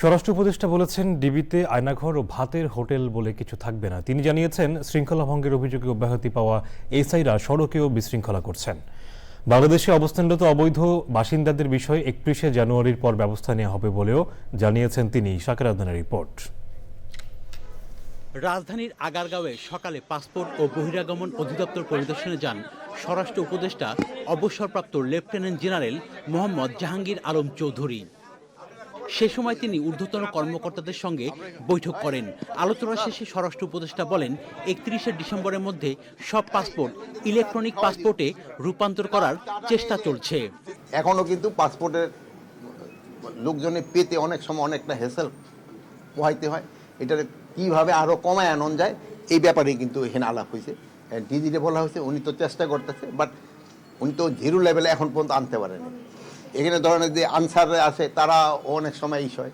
স্বরাষ্ট্র উপদেষ্টা বলেছেন, ডিবিতে আয়নাঘর ও ভাতের হোটেল বলে কিছু থাকবে না। তিনি জানিয়েছেন শৃঙ্খলা ভঙ্গের অভিযোগে অব্যাহতি পাওয়া এসআইরা সড়কেও বিশৃঙ্খলা করছেন। বাংলাদেশে অবস্থানরত অবৈধ বাসিন্দাদের বিষয়ে একত্রিশে জানুয়ারির পর ব্যবস্থা নেওয়া হবে বলেও জানিয়েছেন তিনি। শাকের আদানের রিপোর্ট। রাজধানীর আগারগাঁওয়ে সকালে পাসপোর্ট ও বহিরাগমন অধিদপ্তর পরিদর্শনে যান স্বরাষ্ট্র উপদেষ্টা, অবসরপ্রাপ্ত লেফটেন্যান্ট জেনারেল মোহাম্মদ জাহাঙ্গীর আলম চৌধুরী। সে সময় তিনি ঊর্ধ্বতন কর্মকর্তাদের সঙ্গে বৈঠক করেন। আলোচনা শেষে স্বরাষ্ট্র উপদেষ্টা বলেন, একত্রিশে ডিসেম্বরের মধ্যে সব পাসপোর্ট ইলেকট্রনিক পাসপোর্টে রূপান্তর করার চেষ্টা চলছে। এখনও কিন্তু পাসপোর্টের লোকজনে পেতে অনেক সময় অনেকটা হেসেল পোহাইতে হয়। এটা কীভাবে আরও কমায় আনন যায়, এই ব্যাপারে কিন্তু এখানে আলাপ হয়েছে ডিজিটে বলা হয়েছে উনি তো চেষ্টা করতেছে বাট উনি তো জিরো লেভেলে এখন পর্যন্ত আনতে পারেনি। এখানে ধরেন যে আনসার আছে তারা অনেক সময় ইস হয়।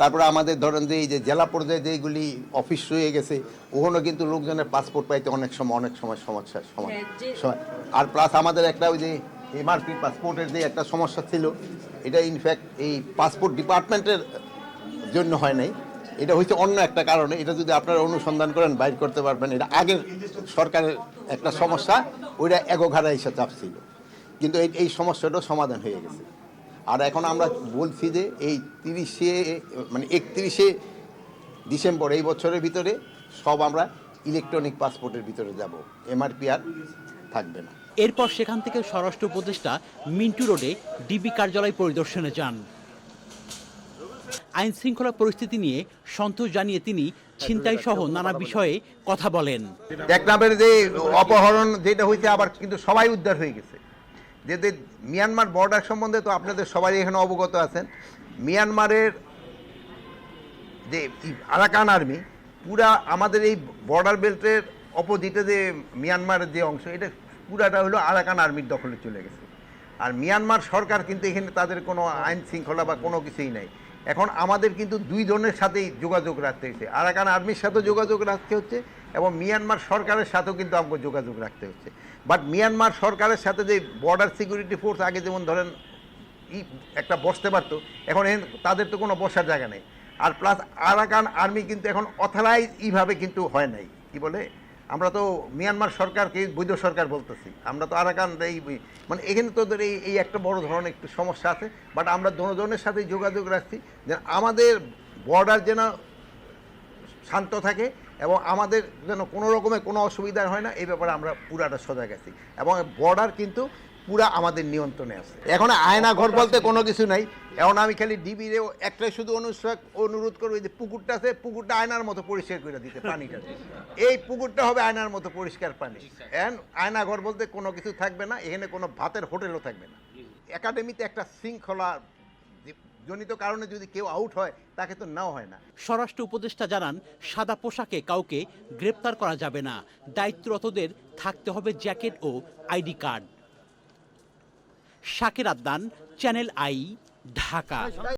তারপরে আমাদের ধরেন যে এই যে জেলা পর্যায়ে যেগুলি অফিস রয়ে গেছে ওখানেও কিন্তু লোকজনের পাসপোর্ট পাইতে অনেক সময় অনেক সময় সমস্যা সময় সময়। আর প্লাস আমাদের একটা ওই যে এমআরপি পাসপোর্টের যে একটা সমস্যা ছিল এটা ইনফ্যাক্ট এই পাসপোর্ট ডিপার্টমেন্টের জন্য হয় নাই। এটা হচ্ছে অন্য একটা কারণে এটা যদি আপনারা অনুসন্ধান করেন বাইর করতে পারবেন এটা আগের সরকারের একটা সমস্যা ওইটা এগোঘাড়া এসে চাপ ছিল কিন্তু এই এই সমস্যাটাও সমাধান হয়ে গেছে। আর এখন আমরা বলছি যে এই তিরিশে মানে একত্রিশে ডিসেম্বর এই বছরের ভিতরে সব আমরা ইলেকট্রনিক পাসপোর্টের ভিতরে যাব। এমআরপি আর থাকবে না। এরপর সেখান থেকে স্বরাষ্ট্র উপদেষ্টা মিন্টু রোডে ডিবি কার্যালয় পরিদর্শনে যান। আইন শৃঙ্খলা পরিস্থিতি নিয়ে সন্তোষ জানিয়ে তিনি ছিনতাই সহ নানা বিষয়ে কথা বলেন। এক টেকনাফের যে অপহরণ যেটা হয়েছে আবার কিন্তু সবাই উদ্ধার হয়ে গেছে। যে মিয়ানমার বর্ডার সম্বন্ধে তো আপনাদের সবাই এখানে অবগত আছেন। মিয়ানমারের যে আরাকান আর্মি, পুরা আমাদের এই বর্ডার বেল্টের অপোজিটে যে মিয়ানমারের যে অংশ, এটা পুরাটা হলো আরাকান আর্মির দখলে চলে গেছে। আর মিয়ানমার সরকার কিন্তু এখানে তাদের কোনো আইন শৃঙ্খলা বা কোনো কিছুই নাই। এখন আমাদের কিন্তু দুই ধরনের সাথেই যোগাযোগ রাখতে হচ্ছে আরাকান আর্মির সাথেও যোগাযোগ রাখতে হচ্ছে এবং মিয়ানমার সরকারের সাথেও কিন্তু আমাকে যোগাযোগ রাখতে হচ্ছে। বাট মিয়ানমার সরকারের সাথে যে বর্ডার সিকিউরিটি ফোর্স আগে যেমন ধরেন একটা বসতে পারতো, এখন এখানে তাদের তো কোনো বসার জায়গা নেই। আর প্লাস আরাকান আর্মি কিন্তু এখন অথরাইজ এইভাবে কিন্তু হয় নাই। কি বলে? আমরা তো মিয়ানমার সরকারকে বৈধ সরকার বলতেছি। আমরা তো আরাকান এই মানে এখানে তোদের এই এই একটা বড় ধরনের একটু সমস্যা আছে বাট আমরা জনের সাথে যোগাযোগ রাখছি যে আমাদের বর্ডার যেন শান্ত থাকে এবং আমাদের যেন কোনো রকমের কোনো অসুবিধা হয় না, এই ব্যাপারে আমরা পুরাটা সজাগ আছি। এবং বর্ডার কিন্তু পুরা আমাদের নিয়ন্ত্রণে আছে। এখন আয়না ঘর বলতে কোনো কিছু নাই। এখন আমি খালি ডিবিরেও একটাই শুধু অনুসার অনুরোধ করব যে পুকুরটা আছে পুকুরটা আয়নার মতো পরিষ্কার করে দিতে পানিটা। এই পুকুরটা হবে আয়নার মতো পরিষ্কার পানি। আয়না ঘর বলতে কোনো কিছু থাকবে না এখানে কোনো ভাতের হোটেলও থাকবে না। একাডেমিতে একটা শৃঙ্খলা জনিত কারণে যদি কেউ আউট হয় তাকে তো নাও হয় না। স্বরাষ্ট্র উপদেষ্টা জানান সাদা পোশাকে কাউকে গ্রেপ্তার করা যাবে না। দায়িত্বরতদের থাকতে হবে জ্যাকেট ও আইডি কার্ড। শাকের আদনান চ্যানেল আই। ঢাকা।